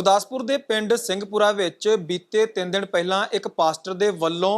ਗੁਰਦਾਸਪੁਰ ਦੇ ਪਿੰਡ ਸਿੰਘਪੁਰਾ ਵਿੱਚ ਬੀਤੇ 3 ਦਿਨ ਪਹਿਲਾਂ ਇੱਕ ਪਾਸਟਰ ਦੇ ਵੱਲੋਂ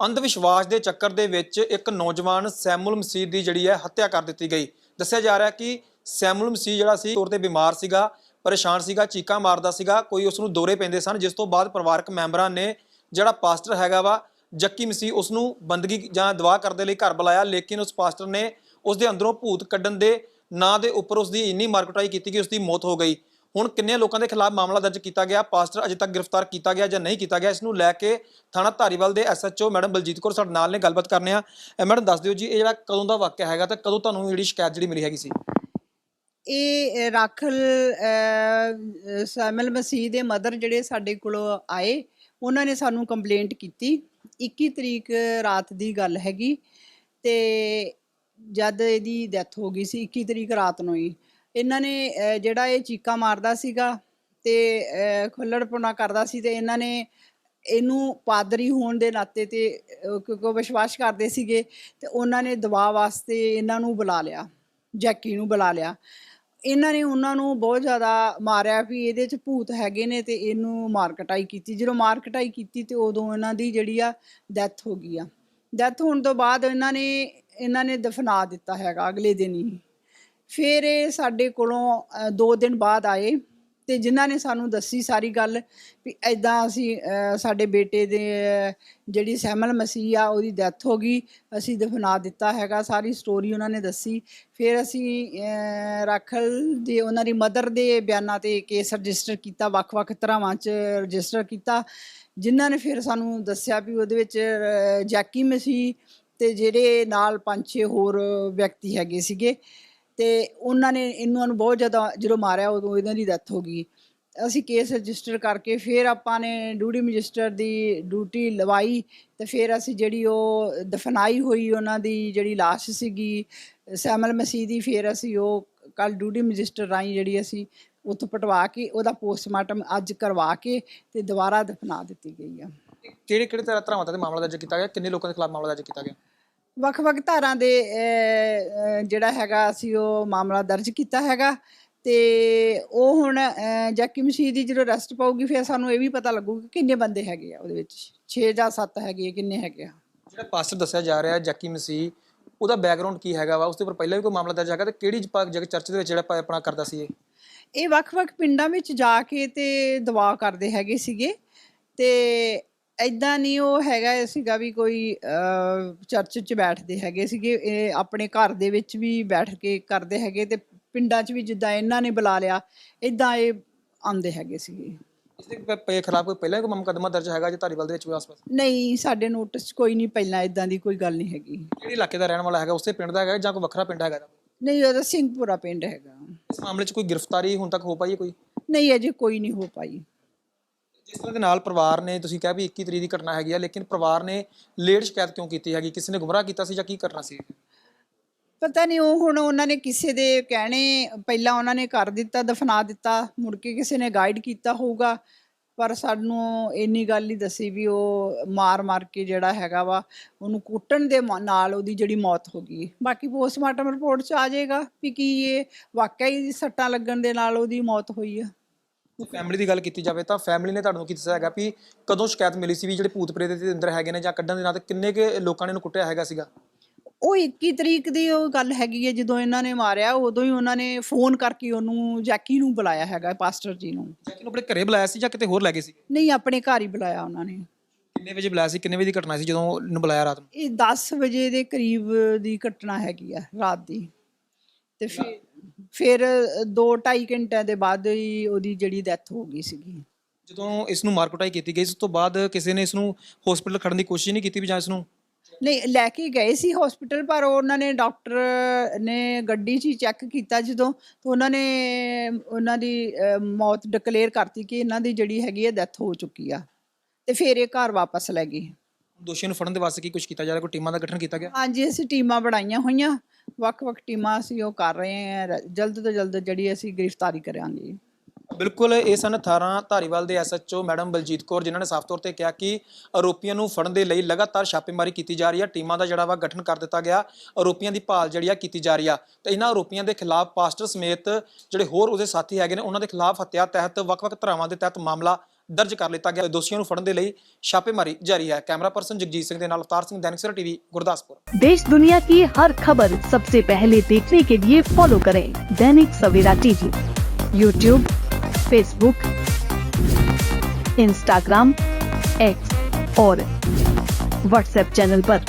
ਅੰਧ ਵਿਸ਼ਵਾਸ ਦੇ ਚੱਕਰ ਦੇ ਵਿੱਚ ਇੱਕ ਨੌਜਵਾਨ ਸੈਮੂਲ ਮਸੀਹ ਦੀ ਜਿਹੜੀ ਹੈ ਹੱਤਿਆ ਕਰ ਦਿੱਤੀ ਗਈ। ਦੱਸਿਆ ਜਾ ਰਿਹਾ ਕਿ ਸੈਮੂਲ ਮਸੀਹ ਜਿਹੜਾ ਸੀ, ਤੌਰ ਤੇ ਬਿਮਾਰ ਸੀਗਾ, ਪਰੇਸ਼ਾਨ ਸੀਗਾ, ਚੀਕਾਂ ਮਾਰਦਾ ਸੀਗਾ, ਕੋਈ ਉਸ ਨੂੰ ਦੌਰੇ ਪੈਂਦੇ ਸਨ, ਜਿਸ ਤੋਂ ਬਾਅਦ ਪਰਿਵਾਰਕ ਮੈਂਬਰਾਂ ਨੇ ਜਿਹੜਾ ਪਾਸਟਰ ਹੈਗਾ ਵਾ, ਜੱਕੀ ਮਸੀਹ ਉਸ ਨੂੰ ਬੰਦਗੀ ਜਾਂ ਦੁਆ ਕਰਨ ਦੇ ਲਈ ਘਰ ਬੁਲਾਇਆ, ਲੇਕਿਨ ਉਸ ਪਾਸਟਰ ਨੇ ਉਸ ਦੇ ਅੰਦਰੋਂ ਭੂਤ ਕੱਢਣ ਦੇ ਨਾਂ ਦੇ ਉੱਪਰ ਉਸ ਦੀ ਇੰਨੀ ਮਾਰਕਟਾਈ ਕੀਤੀ ਕਿ ਉਸ ਦੀ ਮੌਤ ਹੋ ਗਈ। ਹੁਣ ਕਿੰਨੇ ਲੋਕਾਂ ਦੇ ਖਿਲਾਫ ਮਾਮਲਾ ਦਰਜ ਕੀਤਾ ਗਿਆ? ਪਾਸਟਰ ਅਜੇ ਤੱਕ ਗ੍ਰਿਫਤਾਰ ਕੀਤਾ ਗਿਆ ਜਾਂ ਨਹੀਂ ਕੀਤਾ ਗਿਆ? ਇਸ ਨੂੰ ਲੈ ਕੇ ਥਾਣਾ ਧਾਰੀਵਾਲ ਦੇ ਐਸਐਚਓ ਮੈਡਮ ਬਲਜੀਤ ਕੌਰ ਸਾਡੇ ਨਾਲ ਨੇ ਗੱਲਬਾਤ ਕਰਨੇ ਆ। ਮੈਡਮ ਦੱਸ ਦਿਓ ਜੀ ਇਹ ਜਿਹੜਾ ਕਦੋਂ ਦਾ ਵਾਕਿਆ ਹੈਗਾ ਤੇ ਕਦੋਂ ਤੁਹਾਨੂੰ ਜਿਹੜੀ ਸ਼ਿਕਾਇਤ ਜਿਹੜੀ ਮਿਲੀ ਹੈਗੀ ਸੀ? ਇਹ ਰਾਖਲ ਅਹ, ਮਸੀਹ ਦੇ ਮਦਰ ਜਿਹੜੇ ਸਾਡੇ ਕੋਲੋਂ ਆਏ ਉਹਨਾਂ ਨੇ ਸਾਨੂੰ ਕੰਪਲੇਂਟ ਕੀਤੀ। 21 ਤਰੀਕ ਰਾਤ ਦੀ ਗੱਲ ਹੈਗੀ ਤੇ ਜਦ ਇਹਦੀ ਡੈਥ ਹੋ ਗਈ ਸੀ 21 ਤਰੀਕ ਰਾਤ ਨੂੰ ਹੀ। ਇਹਨਾਂ ਨੇ ਜਿਹੜਾ ਇਹ ਚੀਕਾ ਮਾਰਦਾ ਸੀਗਾ ਤੇ ਅਹ, ਖੁੱਲੜਪੁਣਾ ਕਰਦਾ ਸੀ ਤੇ ਇਹਨਾਂ ਨੇ ਇਹਨੂੰ ਪਾਦਰੀ ਹੋਣ ਦੇ ਨਾਤੇ ਤੇ ਕਿਉਂਕਿ ਵਿਸ਼ਵਾਸ ਕਰਦੇ ਸੀਗੇ ਤੇ ਉਹਨਾਂ ਨੇ ਦਬਾਅ ਵਾਸਤੇ ਇਹਨਾਂ ਨੂੰ ਬੁਲਾ ਲਿਆ ਜੈਕੀ ਨੂੰ ਬੁਲਾ ਲਿਆ। ਇਹਨਾਂ ਨੇ ਉਹਨਾਂ ਨੂੰ ਬਹੁਤ ਜ਼ਿਆਦਾ ਮਾਰਿਆ ਵੀ ਇਹਦੇ ਚ ਭੂਤ ਹੈਗੇ ਨੇ ਤੇ ਇਹਨੂੰ ਮਾਰ ਕਟਾਈ ਕੀਤੀ। ਜਦੋਂ ਮਾਰ ਕਟਾਈ ਕੀਤੀ ਤੇ ਉਦੋਂ ਇਹਨਾਂ ਦੀ ਜਿਹੜੀ ਆ ਡੈਥ ਹੋ ਗਈ ਆ। ਡੈਥ ਹੋਣ ਤੋਂ ਬਾਅਦ ਇਹਨਾਂ ਨੇ ਇਹਨਾਂ ਨੇ ਦਫਨਾ ਦਿੱਤਾ ਹੈਗਾ ਅਗਲੇ ਦਿਨ ਹੀ। ਫਿਰ ਇਹ ਸਾਡੇ ਕੋਲੋਂ 2 ਦਿਨ ਬਾਅਦ ਆਏ ਤੇ ਜਿਨ੍ਹਾਂ ਨੇ ਸਾਨੂੰ ਦੱਸੀ ਸਾਰੀ ਗੱਲ ਵੀ ਐਦਾਂ ਅਸੀਂ ਸਾਡੇ ਬੇਟੇ ਦੇ ਜਿਹੜੀ ਸਹਿਮਲ ਮਸੀਹ ਆ, ਉਹਦੀ ਡੈਥ ਹੋ ਗਈ, ਅਸੀਂ ਦਫਨਾ ਦਿੱਤਾ ਹੈਗਾ, ਸਾਰੀ ਸਟੋਰੀ ਉਹਨਾਂ ਨੇ ਦੱਸੀ। ਫਿਰ ਅਸੀਂ ਰਾਖਲ ਦੇ, ਉਹਨਾਂ ਦੀ ਮਦਰ ਦੇ ਬਿਆਨਾਂ ਤੇ ਕੇਸ ਰਜਿਸਟਰ ਕੀਤਾ, ਵੱਖ-ਵੱਖ ਤਰ੍ਹਾਂਵਾਂ 'ਚ ਰਜਿਸਟਰ ਕੀਤਾ, ਜਿਨ੍ਹਾਂ ਨੇ ਫਿਰ ਸਾਨੂੰ ਦੱਸਿਆ ਵੀ ਉਹਦੇ ਵਿੱਚ ਜੈਕੀ ਮਸੀਹ ਤੇ ਜਿਹੜੇ ਨਾਲ ਪੰਜ ਛੇ ਹੋਰ ਵਿਅਕਤੀ ਹੈਗੇ ਸੀਗੇ। ਤੇ ਉਹਨਾਂ ਨੇ ਇਹਨਾਂ ਨੂੰ ਬਹੁਤ ਜ਼ਿਆਦਾ ਜਦੋਂ ਮਾਰਿਆ ਉਦੋਂ ਇਹਨਾਂ ਦੀ ਡੈਥ ਹੋ ਗਈ। ਅਸੀਂ ਕੇਸ ਰਜਿਸਟਰ ਕਰਕੇ ਫਿਰ ਆਪਾਂ ਨੇ ਡਿਊਟੀ ਮੈਜਿਸਟਰ ਦੀ ਡਿਊਟੀ ਲਵਾਈ ਤੇ ਫਿਰ ਅਸੀਂ ਜਿਹੜੀ ਉਹ ਦਫਨਾਈ ਹੋਈ ਉਹਨਾਂ ਦੀ ਜਿਹੜੀ ਲਾਸ਼ ਸੀਗੀ ਸੈਮਲ ਮਸੀਹ ਦੀ ਫਿਰ ਅਸੀਂ ਉਹ ਕੱਲ ਡਿਊਟੀ ਮੈਜਿਸਟਰ ਰਾਹੀਂ ਜਿਹੜੀ ਅਸੀਂ ਉੱਥੋਂ ਪਟਵਾ ਕੇ ਉਹਦਾ ਪੋਸਟਮਾਰਟਮ ਅੱਜ ਕਰਵਾ ਕੇ ਤੇ ਦੁਬਾਰਾ ਦਫਨਾ ਦਿੱਤੀ ਗਈ ਆ। ਕਿਹੜੇ ਕਿਹੜੇ ਤਰ੍ਹਾਂ ਤਰ੍ਹਾਂ ਤੇ ਮਾਮਲਾ ਦਰਜ ਕੀਤਾ ਗਿਆ? ਕਿੰਨੇ ਲੋਕਾਂ ਦੇ ਖਿਲਾਫ ਮਾਮਲਾ ਦਰਜ ਕੀਤਾ ਗਿਆ? ਵੱਖ-ਵੱਖ ਧਾਰਾਂ ਦੇ ਜਿਹੜਾ ਹੈਗਾ ਅਸੀਂ ਉਹ ਮਾਮਲਾ ਦਰਜ ਕੀਤਾ ਹੈਗਾ। ਤੇ ਉਹ ਹੁਣ ਜੈਕੀ ਮਸੀਹ ਦੀ ਜਦੋਂ ਅਰੈਸਟ ਪਾਊਗੀ ਫਿਰ ਸਾਨੂੰ ਇਹ ਵੀ ਪਤਾ ਲੱਗੂਗਾ ਕਿ ਕਿੰਨੇ ਬੰਦੇ ਹੈਗੇ ਆ ਉਹਦੇ ਵਿੱਚ। 6 ਜਾਂ 7 ਹੈਗੇ ਆ, ਕਿੰਨੇ ਹੈਗੇ ਆ। ਜਿਹੜਾ ਪਾਸਟਰ ਦੱਸਿਆ ਜਾ ਰਿਹਾ ਜੱਕੀ ਮਸੀਹ ਉਹਦਾ ਬੈਕਗ੍ਰਾਉਂਡ ਕੀ ਹੈਗਾ ਵਾ? ਉਸ ਦੇ ਉੱਪਰ ਪਹਿਲਾਂ ਵੀ ਕੋਈ ਮਾਮਲਾ ਦਰਜ ਹੈਗਾ ਤੇ ਕਿਹੜੀ ਜ- ਜਗ੍ਹਾ ਚਰਚ ਦੇ ਵਿੱਚ ਜਿਹੜਾ ਆਪਣਾ ਕਰਦਾ ਸੀ ਇਹ? ਇਹ ਵੱਖ-ਵੱਖ ਪਿੰਡਾਂ ਵਿੱਚ ਜਾ ਕੇ ਤੇ ਦਵਾ ਕਰਦੇ ਹੈਗੇ ਸੀਗੇ। ਤੇ ਐਦਾਂ ਨਹੀਂ ਉਹ ਹੈਗਾ ਸੀਗਾ ਵੀ ਕੋਈ ਚਰਚ 'ਚ ਬੈਠਦੇ ਹੈਗੇ ਸੀਗੇ ਇਹ ਆਪਣੇ ਘਰ ਦੇ ਵਿੱਚ ਵੀ ਬੈਠ ਕੇ ਕਰਦੇ ਹੈਗੇ ਤੇ ਪਿੰਡਾਂ 'ਚ ਵੀ ਜਿੱਦਾਂ ਇਹਨਾਂ ਨੇ ਬੁਲਾ ਲਿਆ ਇਦਾਂ ਇਹ ਆਉਂਦੇ ਹੈਗੇ ਸੀਗੇ। ਇਸ ਦੇ ਖਿਲਾਫ ਕੋਈ ਪਹਿਲਾਂ ਕੋਈ ਮੁਕੱਦਮਾ ਦਰਜ ਹੈਗਾ ਜੇ ਧਾਰੀਵਾਲ ਦੇ ਵਿੱਚ ਵੀ ਆਸ-ਪਾਸ? ਨਹੀਂ ਸਾਡੇ ਨੋਟਿਸ ਕੋਈ ਨਹੀਂ ਪਹਿਲਾਂ ਇਦਾਂ ਦੀ ਕੋਈ ਗੱਲ ਨਹੀਂ ਹੈਗੀ। ਕਿਹੜੇ ਇਲਾਕੇ ਦਾ ਰਹਿਣ ਵਾਲਾ ਹੈਗਾ? ਉਸੇ ਪਿੰਡ ਦਾ ਹੈਗਾ ਜਾਂ ਕੋਈ ਵੱਖਰਾ ਪਿੰਡ ਹੈਗਾ? ਨਹੀਂ ਉਹਦਾ ਸਿੰਘਪੁਰਾ ਪਿੰਡ ਹੈਗਾ। ਇਸ ਮਾਮਲੇ 'ਚ ਕੋਈ ਗ੍ਰਿਫਤਾਰੀ ਹੁਣ ਤੱਕ ਹੋ ਪਾਈ ਹੈ ਕੋਈ? ਨਹੀਂ ਅਜੇ ਕੋਈ ਨਹੀਂ ਹੋ ਪਾਈ। ਜਿਸ ਤਰ੍ਹਾਂ ਦੇ ਨਾਲ ਪਰਿਵਾਰ ਨੇ, ਤੁਸੀਂ ਕਿਹਾ ਵੀ 21 ਤਰੀਕ ਦੀ ਘਟਨਾ ਹੈਗੀ ਆ, ਲੇਕਿਨ ਪਰਿਵਾਰ ਨੇ ਲੇਟ ਸ਼ਿਕਾਇਤ ਕਿਉਂ ਕੀਤੀ ਹੈਗੀ? ਕਿਸੇ ਨੇ ਗੁੰਮਰਾਹ ਕੀਤਾ ਸੀ ਜਾਂ ਕੀ ਕਰਨਾ ਸੀ? ਪਤਾ ਨਹੀਂ, ਉਹ ਹੁਣ ਉਹਨਾਂ ਨੇ ਕਿਸੇ ਦੇ ਕਹਿਣੇ, ਪਹਿਲਾਂ ਉਹਨਾਂ ਨੇ ਕਰ ਦਿੱਤਾ, ਦਫਨਾ ਦਿੱਤਾ, ਮੁੜ ਕੇ ਕਿਸੇ ਨੇ ਗਾਈਡ ਕੀਤਾ ਹੋਊਗਾ, ਪਰ ਸਾਨੂੰ ਇੰਨੀ ਗੱਲ ਹੀ ਦੱਸੀ ਵੀ ਉਹ ਮਾਰ ਮਾਰ ਕੇ ਜਿਹੜਾ ਹੈਗਾ ਵਾ, ਉਹਨੂੰ ਕੁੱਟਣ ਦੇ ਨਾਲ ਉਹਦੀ ਜਿਹੜੀ ਮੌਤ ਹੋ ਗਈ। ਬਾਕੀ ਪੋਸਟਮਾਰਟਮ ਰਿਪੋਰਟ 'ਚ ਆ ਜਾਏਗਾ ਵੀ ਕੀ ਇਹ ਵਾਕਿਆ ਹੀ ਸੱਟਾਂ ਲੱਗਣ ਦੇ ਨਾਲ ਉਹਦੀ ਮੌਤ ਹੋਈ ਆ। ਫੈਮਿਲੀ ਦੀ ਗੱਲ ਕੀਤੀ ਜਾਵੇ ਤਾਂ ਫੈਮਿਲੀ ਨੇ ਤੁਹਾਨੂੰ ਕੀ ਦੱਸਿਆ ਹੈਗਾ ਵੀ ਕਦੋਂ ਸ਼ਿਕਾਇਤ ਮਿਲੀ ਸੀ ਵੀ ਜਿਹੜੇ ਭੂਤ ਪ੍ਰੇਤ ਦੇ ਅੰਦਰ ਹੈਗੇ ਨੇ ਜਾਂ ਕੱਢਣ ਦੇ ਨਾਲ ਤੇ ਕਿੰਨੇ ਕੇ ਲੋਕਾਂ ਨੇ ਇਹਨੂੰ ਕੁੱਟਿਆ ਹੈਗਾ ਸੀਗਾ? ਉਹ 21 ਤਰੀਕ ਦੀ ਉਹ ਗੱਲ ਹੈਗੀ ਹੈ ਜਦੋਂ ਇਹਨਾਂ ਨੇ ਮਾਰਿਆ ਉਦੋਂ ਹੀ ਉਹਨਾਂ ਨੇ ਫੋਨ ਕਰਕੇ ਉਹਨੂੰ ਜੈਕੀ ਨੂੰ ਬੁਲਾਇਆ ਹੈਗਾ ਪਾਸਟਰ ਜੀ ਨੂੰ। ਜਾਂ ਕਿ ਆਪਣੇ ਘਰੇ ਬੁਲਾਇਆ ਸੀ ਜਾਂ ਕਿਤੇ ਹੋਰ ਲੈ ਗਏ ਸੀ? ਨਹੀਂ ਆਪਣੇ ਘਰ ਹੀ ਬੁਲਾਇਆ ਉਹਨਾਂ ਨੇ। ਕਿੰਨੇ ਵਜੇ ਬੁਲਾਇਆ ਸੀ ਕਿੰਨੇ ਵਜੇ ਦੀ ਘਟਨਾ ਸੀ ਜਦੋਂ ਇਹਨੂੰ ਬੁਲਾਇਆ ਰਾਤ ਨੂੰ? ਇਹ 10 ਵਜੇ ਦੇ ਕਰੀਬ ਦੀ ਘਟਨਾ ਹੈਗੀ ਆ ਰਾਤ ਦੀ। ਤੇ ਫਿਰ ਫਿਰ 2-2.5 ਘੰਟਿਆਂ ਦੇ ਬਾਅਦ ਹੀ ਉਹਦੀ ਜਿਹੜੀ ਡੈਥ ਹੋ ਗਈ ਸੀਗੀ। ਜਦੋਂ ਇਸ ਨੂੰ ਮਾਰਕਟਾਈ ਕੀਤੀ ਗਈ ਉਸ ਤੋਂ ਬਾਅਦ ਕਿਸੇ ਨੇ ਇਸ ਨੂੰ ਹਸਪੀਟਲ ਖੜਨ ਦੀ ਕੋਸ਼ਿਸ਼ ਨਹੀਂ ਕੀਤੀ ਵੀ ਜਾਂ ਇਸ ਨੂੰ ਨਹੀਂ ਲੈ ਕੇ ਗਏ ਸੀ ਹਸਪੀਟਲ ਪਰ ਉਹਨਾਂ ਨੇ ਡਾਕਟਰ ਨੇ ਗੱਡੀ 'ਚ ਹੀ ਚੈੱਕ ਕੀਤਾ ਜਦੋਂ ਤਾਂ ਉਹਨਾਂ ਨੇ ਉਹਨਾਂ ਦੀ ਮੌਤ ਡਿਕਲੇਅਰ ਕਰਤੀ ਕਿ ਇਹਨਾਂ ਦੀ ਜਿਹੜੀ ਹੈਗੀ ਹੈ ਡੈਥ ਹੋ ਚੁੱਕੀ ਆ। ਤੇ ਫਿਰ ਇਹ ਘਰ ਵਾਪਸ ਲੈ ਗਏ। ਦੋਸ਼ੀਆਂ ਨੂੰ ਫੜਨ ਦੇ ਵਾਸਤੇ ਕੀ ਕੁਝ ਕੀਤਾ ਜਾ ਰਿਹਾ? ਕੋਈ ਟੀਮਾਂ ਦਾ ਗਠਨ ਕੀਤਾ ਗਿਆ? ਹਾਂਜੀ ਅਸੀਂ ਟੀਮਾਂ ਬਣਾਈਆਂ ਹੋਈਆਂ। ਵੱਖ-ਵੱਖ ਟੀਮਾਂ ਅਸੀਂ ਉਹ ਕਰ ਰਹੇ ਹਾਂ। ਜਲਦ ਤੋਂ ਜਲਦ ਜਿਹੜੀ ਅਸੀਂ ਗ੍ਰਿਫਤਾਰੀ ਕਰਾਂਗੇ। ਬਿਲਕੁਲ ਇਹ ਸਨ 18 ਧਾਰੀਵਾਲ ਦੇ ਐਸਐਚਓ ਮੈਡਮ ਬਲਜੀਤ ਕੌਰ ਜਿਨ੍ਹਾਂ ਨੇ ਸਾਫ਼ ਤੌਰ ਤੇ ਕਿਹਾ ਕਿ ਆਰੋਪੀਆਂ ਨੂੰ ਫੜਨ ਦੇ ਲਈ ਲਗਾਤਾਰ ਛਾਪੇਮਾਰੀ ਕੀਤੀ ਜਾ ਰਹੀ ਹੈ। ਟੀਮਾਂ ਦਾ ਜਿਹੜਾ ਵਾ ਗਠਨ ਕਰ ਦਿੱਤਾ ਗਿਆ। ਆਰੋਪੀਆਂ ਦੀ ਭਾਲ ਜਿਹੜੀ ਆ ਕੀਤੀ ਜਾ ਰਹੀ ਆ। ਤੇ ਇਹਨਾਂ ਆਰੋਪੀਆਂ ਦੇ ਖਿਲਾਫ ਪਾਸਟਰ ਸਮੇਤ ਜਿਹੜੇ ਹੋਰ ਉਹਦੇ ਸਾਥੀ ਹੈਗੇ ਨੇ ਉਹਨਾਂ ਦੇ ਖਿਲਾਫ ਹੱਤਿਆ ਤਹਿਤ ਵੱਖ-ਵੱਖ ਧਾਰਾਵਾਂ ਦੇ ਤਹਿਤ ਮਾਮਲਾ ਦਰਜ ਕਰ ਲਿੱਤਾ ਗਿਆ ਦੋਸ਼ੀਆਂ ਨੂੰ ਫੜਨ ਦੇ ਲਈ ਛਾਪੇਮਾਰੀ ਜਾਰੀ ਹੈ ਕੈਮਰਾ ਪਰਸਨ ਜਗਜੀਤ ਸਿੰਘ ਦੇ ਨਾਲ ਅਵਤਾਰ ਸਿੰਘ ਦੈਨਿਕ ਸਵੇਰਾ ਟੀਵੀ ਗੁਰਦਾਸਪੁਰ देश दुनिया की हर खबर सबसे पहले देखने के लिए फॉलो करें Dainik Savera TV YouTube Facebook Instagram X और व्हाट्सएप चैनल पर।